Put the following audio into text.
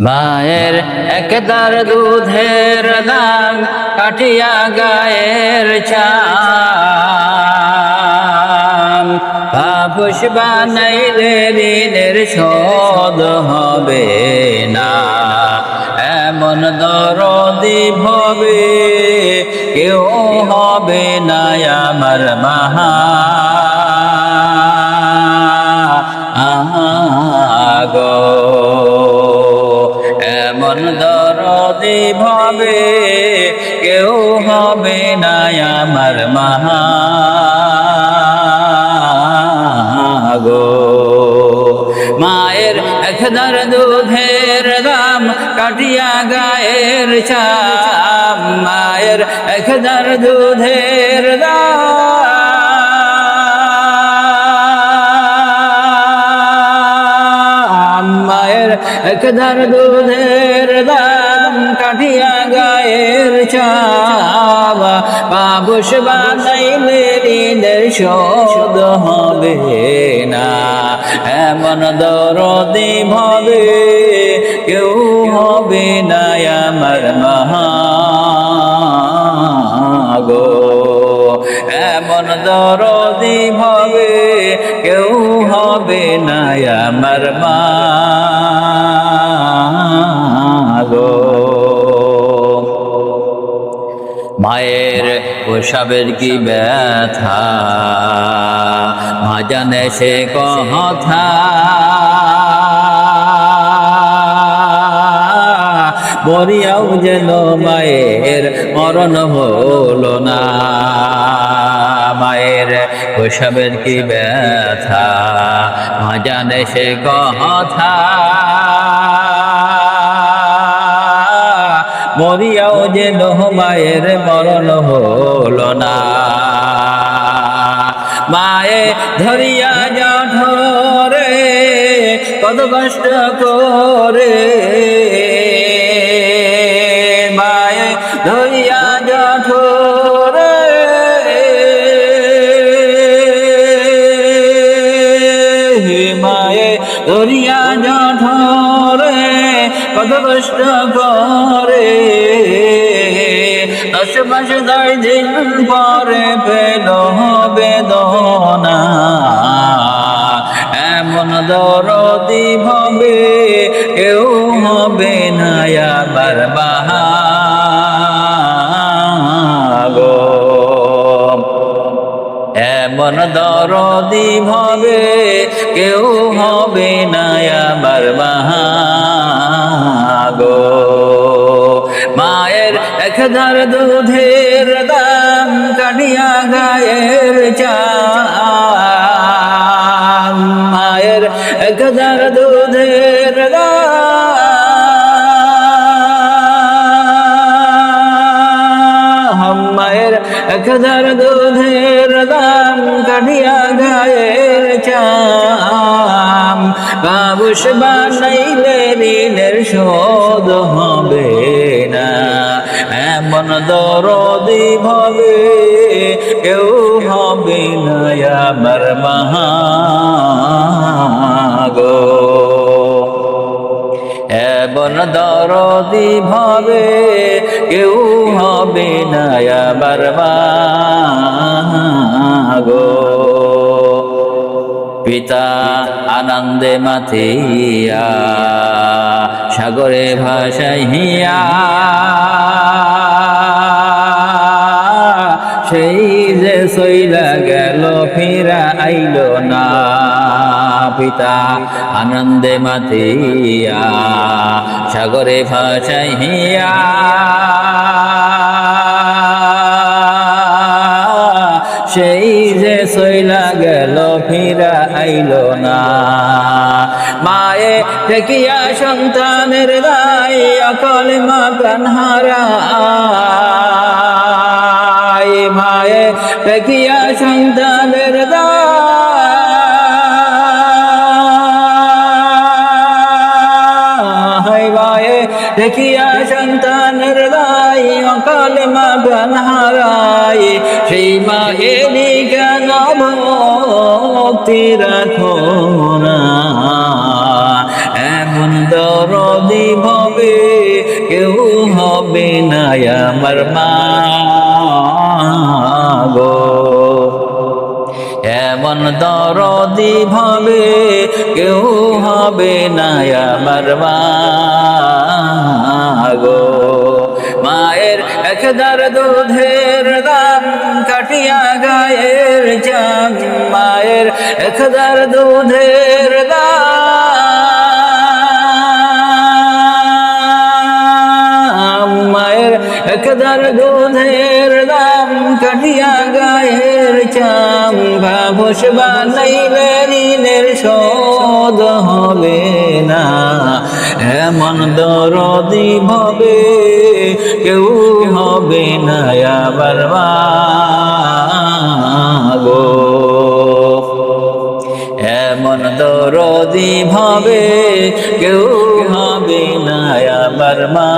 মায়ের একদার দুধের দাম কাটিয়া গায়ের চাম পাপুষ বানাইলে ঋণের শোধ হবে না। এমন দরদি ভবে কেউ হবে না আমার মহা হবে না আমার মহা গো মায়ের একদার দুধের দাম কাটিয়া গায়ের চাম। মায়ের একদার দুধের দাম। মায়ের একদার দুধের দাম কাটিয়া গায়ের চাবা বাবুস বানাইলে ঋণের শোধ হবে না। এমন দরদি ভাবে কেউ হবে না আমার মহা গো এমন দরদি ভাবে কেউ হবে না আমার মা গো মায়ের প্রসাবের কি ব্যথা? মা জানে সে কথা। বরিয়াও যেন মায়ের মরণ হলো না। মায়ের প্রসাবের কি ব্যথা? মা জানে সে কথা। মরিয়াও যে মায়ের মরণ হল না। মায়ে ধরিয়া জঠরে কত কষ্ট করে। মায়ে ধরিয়া কত কষ্ট করে দশ মাস দশ দিন পরে পেল বেদনা। এমন দরদি হবে, কেউ হবে না আবার বাহাগো। এমন দরদি ভাবে কেউ হবে না আবার বাহাগো মায়ের একদার দুধের দাম কাটিয়া গায়ের চাম। মায়ের একদার দুধের দাম। মায়ের একদার দুধের বাবুস বানাইলে ঋণের শোধ হবে না। এমন দরদি ভাবে কেউ হবে না আমার মহাগো এমন দরদি ভাবে কেউ হবে না আবার গো পিতা আনন্দে মাথিয়া সাগরে ভাসাইয়া সেই যে সইলা গেল, ফিরা আইল না। পিতা আনন্দে মাথিয়া সাগরে ভাসাইয়া সেই যে সইলা গেল ফিরা আইল না। মায়ে ঠেকিয়া সন্তানের দায় অকল মা প্রাণ হারায়। মায়ে ঠেকিয়া সন্তানের দায়। মায়ে দেখিয়া সন্তানের দায় অকাল মা হারায়। সেই না। দর দরদি ভবে কেউ হবে না আমার মা গো। এমন দরদি ভাবে কেউ হবে না গো। মায়ের একদার দুধের দাম কাটিয়া গায়ের চাম মায়ের একদার দুধের দাম। মায়ের একদার দুধের দাম কাটিয়া গায়ের চাম। ভাবস বানাইলে ঋণের শোধ হবে না। এমন দরদি ভবে কেউ হবে না আবার মা। দরদি ভাবে কেউ হবে না আবার মা।